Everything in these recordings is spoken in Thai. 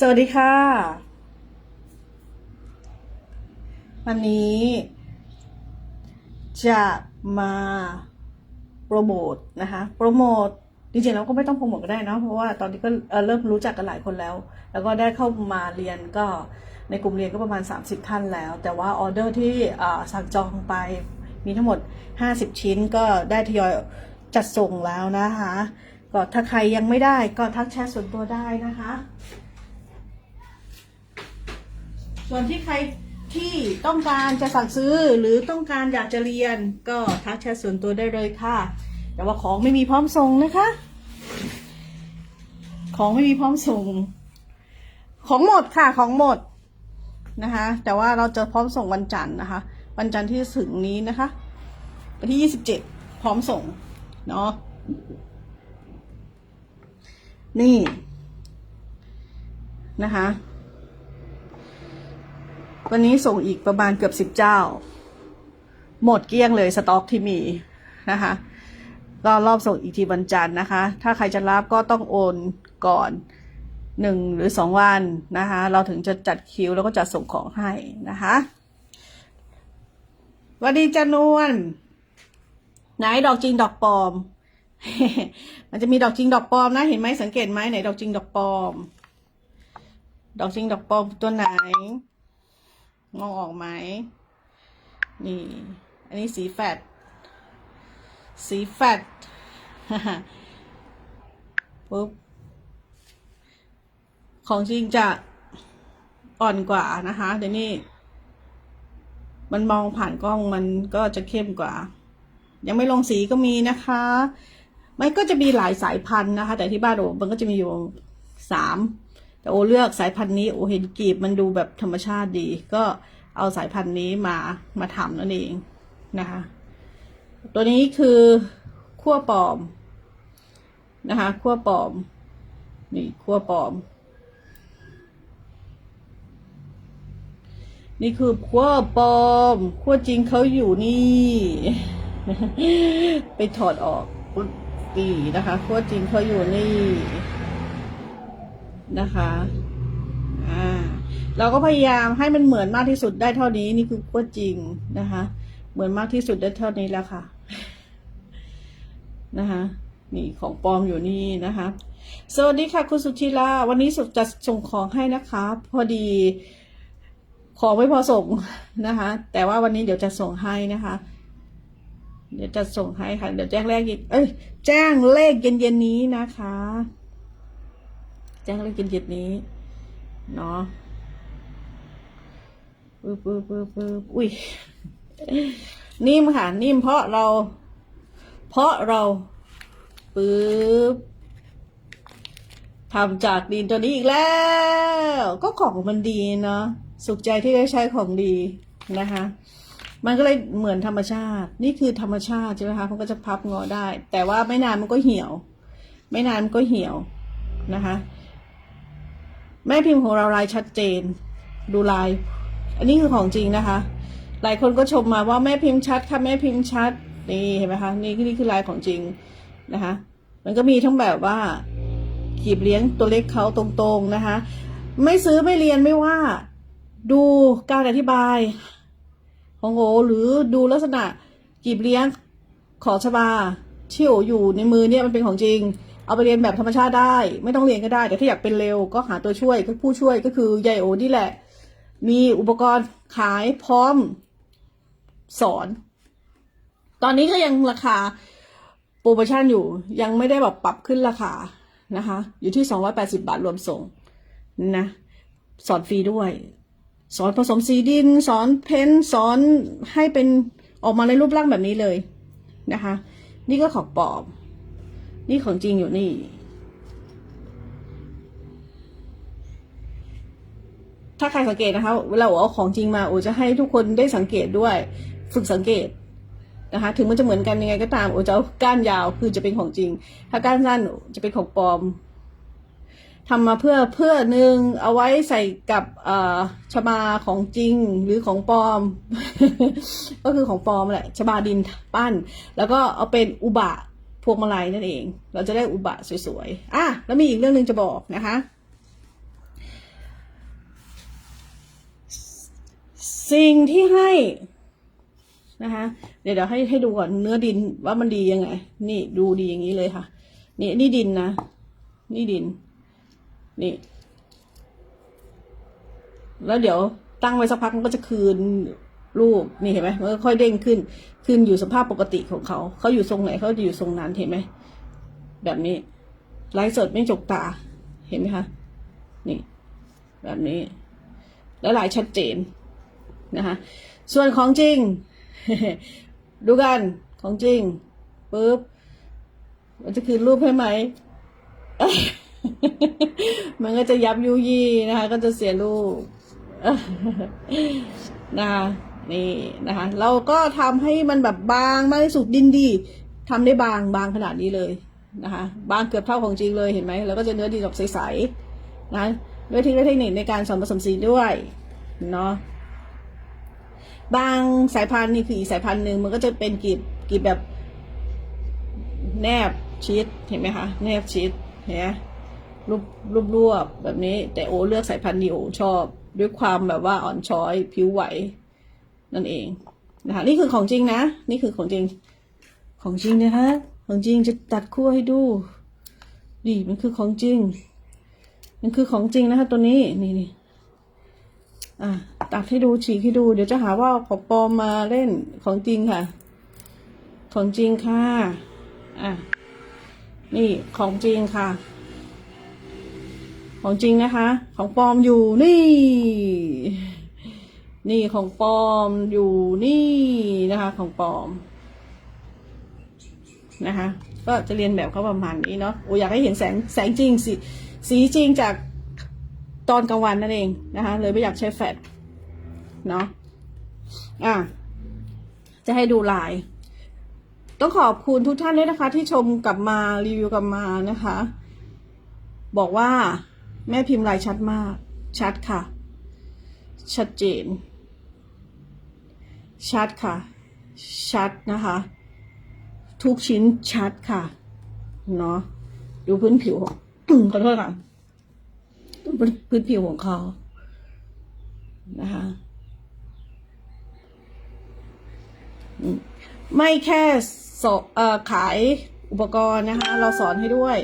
สวัสดีค่ะ วันนี้ จะมาโปรโมทนะคะ โปรโมทจริงๆเราก็ไม่ต้องโปรโมทก็ได้นะเพราะว่าตอนนี้ก็เริ่มรู้จักกันหลายคนแล้ว แล้วก็ได้เข้ามาเรียนก็ในกลุ่มเรียนก็ประมาณ 30 ท่านแล้ว แต่ว่าออเดอร์ที่สั่งจองไปมีทั้งหมด 50 ชิ้นก็ได้ทยอยจัดส่งแล้วนะคะ ก็ถ้าใครยังไม่ได้ก็ทักแชทส่วนตัวได้นะคะ ส่วนที่ใครที่ต้องการจะสั่งซื้อหรือต้องการอยากจะเรียนก็ทักแชทส่วนตัวได้เลยค่ะ แต่ว่าของไม่มีพร้อมส่งนะคะ ของไม่มีพร้อมส่ง ของหมดค่ะของหมดนะคะ แต่ว่าเราจะพร้อมส่งวันจันทร์นะคะ วันจันทร์ที่ถึงนี้นะคะวันที่ยี่สิบเจ็ดพร้อมส่งเนาะนี่นะคะ วันนี้ส่งอีกประมาณเกือบสิบเจ้า หมดเกลี้ยงเลยสต็อกที่มีนะคะก็รอบส่งอีกทีวันจันทร์นะคะ ถ้าใครจะรับก็ต้องโอนก่อนหนึ่งหรือสองวันนะคะ เราถึงจะจัดคิวแล้วก็จัดส่งของให้นะคะวัสดีจันนวลไหนดอกจริงดอกปลอม มันจะมีดอกจริงดอกปลอมนะ เห็นไหมสังเกตไหมไหนดอกจริงดอกปลอม ดอกจริงดอกปลอมตัวไหน มองออกไหม นี่ อันนี้สีแฟดสีแฟดปุ๊บ ของจริงจะอ่อนกว่านะคะเดี๋ยวนี้ มันมองผ่านกล้องมันก็จะเข้มกว่า ยังไม่ลงสีก็มีนะคะ ไมันก็จะมีหลายสายพันธุ์นะคะ แต่ที่บ้านโอมันก็จะมีอยู่สาม แต่โอเลือกสายพันธุ์นี้โอเห็นกลีบมันดูแบบธรรมชาติดี ก็เอาสายพันธุ์นี้มามาทำนั่นเองนะคะ ตัวนี้คือขั้วปลอมนะคะขั้วปลอม นี่ขั้วปลอม นี่คือขั้วปลอมขั้วจริงเขาอยู่นี่ ไปถอดออกปุ๊บดีนะคะขั้วจริงเขาอยู่นี่ นะคะอ่าเราก็พยายามให้มันเหมือนมากที่สุดได้เท่านี้นี่คือขั้วจริงนะคะ เหมือนมากที่สุดได้เท่านี้แล้วค่ะนะคะนี่ของปลอมอยู่นี่นะคะ สวัสดีค่ะคุณสุชิลาวันนี้สุจะส่งของให้นะคะ พอดีของไม่พอส่งนะคะ แต่ว่าวันนี้เดี๋ยวจะส่งให้นะคะ เดี๋ยวจะส่งให้ค่ะ เดี๋ยวแจ้งเลขเอ้ยแจ้งเลขเย็นๆนี้นะคะ แจ้งเลขเย็นๆนี้ เนาะปึ๊บปึ๊บปึ๊บปึ๊บอุ้ยนิ่มค่ะ นิ่มเพราะเรา เพราะเราปึ๊บทำจากดินตัวนี้อีกแล้ว ก็ของมันดีเนาะสุขใจที่ได้ใช้ของดีนะคะ มันก็เลยเหมือนธรรมชาติ นี่คือธรรมชาติใช่ไหมคะมันก็จะพับงอได้ แต่ว่าไม่นานมันก็เหี่ยว ไม่นานมันก็เหี่ยวนะคะ แม่พิมพ์ของเราลายชัดเจน ดูลาย อันนี้คือของจริงนะคะ หลายคนก็ชมมาว่าแม่พิมพ์ชัดค่ะแม่พิมพ์ชัดนี่เห็นไหมคะนี่นี่คือลายของจริงนะคะ มันก็มีทั้งแบบว่าขีบเลี้ยงตัวเล็กเขาตรงๆนะคะ ไม่ซื้อไม่เรียนไม่ว่า ดูการอธิบาย ของโอหรือดูลักษณะกีบเลี้ยงขอชบาที่โออยู่ในมือเนี่ยมันเป็นของจริง เอาไปเรียนแบบธรรมชาติได้ ไม่ต้องเรียนก็ได้ แต่ถ้าอยากเป็นเร็วก็หาตัวช่วยก็ผู้ช่วยก็คือยายโอนี่แหละ มีอุปกรณ์ขายพร้อมสอน ตอนนี้ก็ยังราคาโปรโมชั่นอยู่ ยังไม่ได้แบบปรับขึ้นราคานะคะ อยู่ที่ 280 บาทรวมส่งนะ สอนฟรีด้วย สอนผสมสีดิน สอนเพ้นสอนให้เป็นออกมาในรูปร่างแบบนี้เลยนะคะ นี่ก็ของปอม นี่ของจริงอยู่นี่ ถ้าใครสังเกตนะคะ เวลาเอาของจริงมาโอจะให้ทุกคนได้สังเกตด้วย ฝึกสังเกตนะคะ ถึงมันจะเหมือนกันยังไงก็ตามโอจะเอาก้านยาวคือจะเป็นของจริง ถ้าก้านสั้นจะเป็นของปลอมทำมาเพื่อเพื่อหนึ่งเอาไว้ใส่กับอ่อชบาของจริงหรือของปลอม ก็คือของปลอมแหละชบาดินปั้น แล้วก็เอาเป็นอุบะ พวงมาลัยนั่นเอง เราจะได้อุบะสวยๆอะแล้วมีอีกเรื่องหนึ่งจะบอกนะคะ สิ่งที่ให้นะคะ เดี๋ยวเดี๋ยวให้ให้ดูก่อนเนื้อดินว่ามันดียังไง นี่ดูดีอย่างนี้เลยค่ะ นี่นี่ดินนะ นี่ดิน นี่ แล้วเดี๋ยวตั้งไว้สักพักมันก็จะคืน รูปนี่เห็นไหมมันก็ค่อยเด้งขึ้น ขึ้นอยู่สภาพปกติของเขา เขาอยู่ทรงไหนเขาจะอยู่ทรงนั้นเห็นไหมแบบนี้ไลฟ์สดไม่จกตาเห็นไหมคะนี่ แบบนี้ แล้วลายชัดเจนนะคะส่วนของจริง ดูกันของจริงปุ๊บมันจะคืนรูปให้ไหมมันก็จะยับยุยี่นะคะ ก็จะเสียรูปนะคะ นี่นะคะ เราก็ทำให้มันแบบบางมากที่สุดดินดีทำได้บางบางขนาดนี้เลยนะคะ บางเกือบเท่าของจริงเลยเห็นไหมแล้วก็จะเนื้อดีแบบใสๆนะด้วยเทคนิคในการสอนผสมสีด้วยเนาะบางสายพันธุ์นี่คืออีกสายพันธุ์หนึ่งมันก็จะเป็นกีบกีบแบบแนบชิดเห็นไหมคะแนบชิดเห็นไหมรูปรูปรวบแบบนี้ แต่โอเลือกสายพันธุ์นี้โอชอบ ด้วยความแบบว่าอ่อนช้อยผิวไหว นั่นเองนะคะนี่คือของจริงนะ นี่คือของจริงของจริงนะคะของจริงจะตัดขั้วให้ดูดีมันคือของจริง มันคือของจริงนะคะ ตัวนี้นี่นี่อะตัดให้ดูฉีกให้ดู เดี๋ยวจะหาว่าของปลอมมาเล่นของจริงค่ะ ของจริงค่ะอะนี่ของจริงค่ะ ของจริงนะคะ ของปลอมอยู่นี่ นี่ของปลอมอยู่นี่นะคะของปลอมนะคะ ก็จะเรียนแบบเขาประมาณนี้เนาะโอ้อยากให้เห็นแสงแสงจริงสีสีจริงจากตอนกลางวันนั่นเองนะคะ เลยไม่อยากใช้แฟลชเนาะอะจะให้ดูลาย ต้องขอบคุณทุกท่านด้วยนะคะ ที่ชมกลับมารีวิวกลับมานะคะ บอกว่าแม่พิมพ์ลายชัดมาก ชัดค่ะ ชัดเจน ชัดค่ะ ชัดนะคะ ทุกชิ้นชัดค่ะ เนาะดูพื้นผิวขอโทษค่ะดูพื้นผิวของเขานะคะไม่แค่สอเอ่อขายอุปกรณ์นะคะ เราสอนให้ด้วย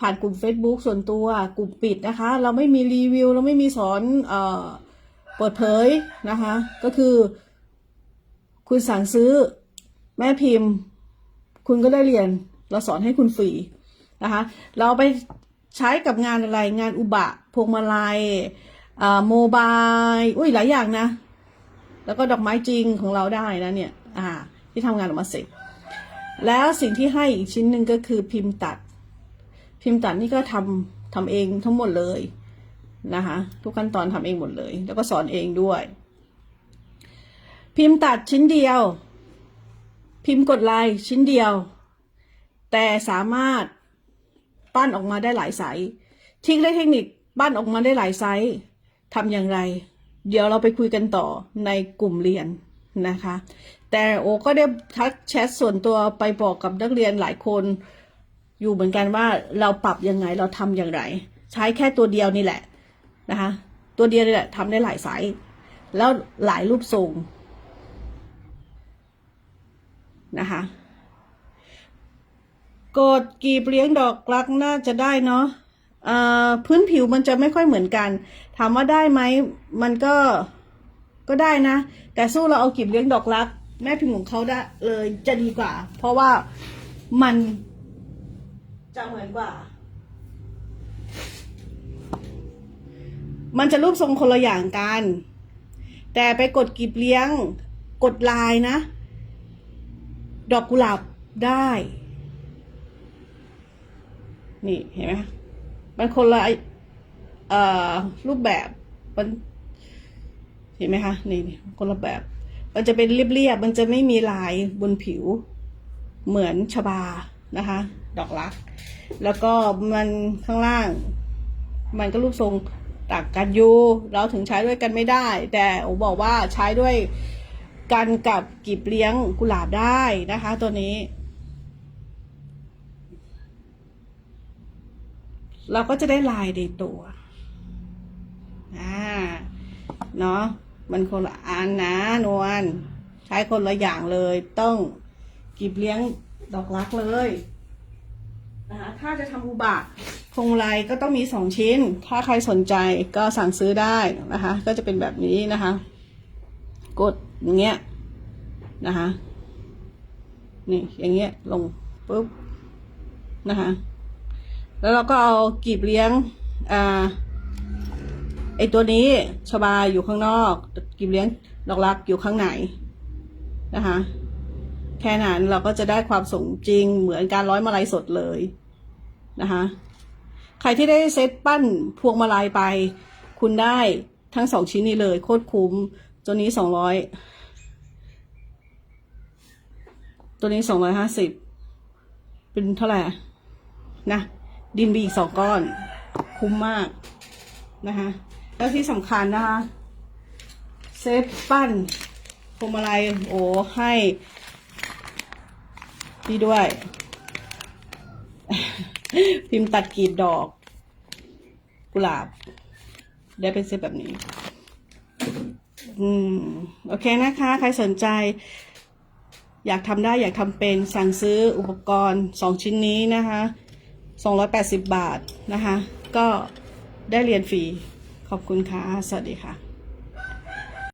ผ่านกลุ่ม Facebook ส่วนตัวกลุ่มปิดนะคะ เราไม่มีรีวิว เราไม่มีสอนเอ่อเปิดเผยนะคะ ก็คือ คุณสั่งซื้อแม่พิมพ์ คุณก็ได้เรียนเราสอนให้คุณฟรีนะคะ เราไปใช้กับงานอะไรงานอุบะพวงมาลัยโมบายอุ้ยหลายอย่างนะ แล้วก็ดอกไม้จริงของเราได้นะเนี่ยอ่าที่ทำงานออกมาเสร็จ แล้วสิ่งที่ให้อีกชิ้นหนึ่งก็คือพิมพ์ตัด พิมพ์ตัดนี่ก็ทำทำเองทั้งหมดเลยนะคะทุกขั้นตอนทำเองหมดเลย แล้วก็สอนเองด้วย พิมพ์ตัดชิ้นเดียว พิมพ์กดลายชิ้นเดียว แต่สามารถปั้นออกมาได้หลายไซส์ทิ้งได้เทคนิคปั้นออกมาได้หลายไซส์ทำอย่างไร เดี๋ยวเราไปคุยกันต่อในกลุ่มเรียนนะคะ แต่โอก็ได้ทักแชทส่วนตัวไปบอกกับนักเรียนหลายคนอยู่เหมือนกันว่าเราปรับยังไงเราทำอย่างไร ใช้แค่ตัวเดียวนี่แหละนะคะ ตัวเดียวนี่แหละทำได้หลายไซส์แล้วหลายรูปทรง นะคะ กดกีบเลี้ยงดอกรักน่าจะได้เนาะพื้นผิวมันจะไม่ค่อยเหมือนกัน ถามว่าได้ไหมมันก็ก็ได้นะ แต่สู้เราเอากีบเลี้ยงดอกรัก แม่พิมพ์ของเขาได้เลยจะดีกว่า เพราะว่ามันจะเหมือนกว่า มันจะรูปทรงคนละอย่างกัน แต่ไปกดกีบเลี้ยง กดลายนะ ดอกกุหลาบได้ นี่เห็นไหมมันคนละเอ่อรูปแบบมันเห็นไหมคะนี่นี่คนละแบบ มันจะเป็นเรียบๆมันจะไม่มีลายบนผิว เหมือนชบานะคะ ดอกรัก แล้วก็มันข้างล่าง มันก็รูปทรงต่างกันอยู่ เราถึงใช้ด้วยกันไม่ได้ แต่โอบอกว่าใช้ด้วย กันกับกีบเลี้ยงกุหลาบได้นะคะ ตัวนี้ เราก็จะได้ลายในตัวอ่าเนาะมันคนละอันนะนวลใช้คนละอย่างเลยต้องกีบเลี้ยงดอกรักเลยนะคะถ้าจะทำอุบะพวงมายก็ต้องมีสองชิ้น ถ้าใครสนใจก็สั่งซื้อได้นะคะ ก็จะเป็นแบบนี้นะคะ กด อย่างเงี้ยนะคะนี่อย่างเงี้ยลงปุ๊บนะคะ แล้วเราก็เอากีบเลี้ยงอ่าไอตัวนี้ชบาอยู่ข้างนอกกีบเลี้ยงดอกรักอยู่ข้างในนะคะแค่นั้นเราก็จะได้ความสมจริงเหมือนการร้อยมาลัยสดเลยนะคะใครที่ได้เซตปั้นพวงมาลัยไป คุณได้ทั้งสองชิ้นนี้เลยโคตรคุ้ม ตัวนี้สองร้อยตัวนี้สองร้อยห้าสิบเป็นเท่าไหร่นะดินบีอีกสองก้อน คุ้มมากนะคะแล้วที่สำคัญนะคะ เซฟปั้นพวงมาลัยโอ้ให้พี่ด้วย พิมพ์ตัดกรีบดอก กุหลาบ ได้เป็นเซตแบบนี้ อืมโอเคนะคะ ใครสนใจ อยากทำได้อยากทำเป็นสั่งซื้ออุปกรณ์สองชิ้นนี้นะคะ280 บาทนะคะ ก็ได้เรียนฟรี ขอบคุณค่ะ สวัสดีค่ะ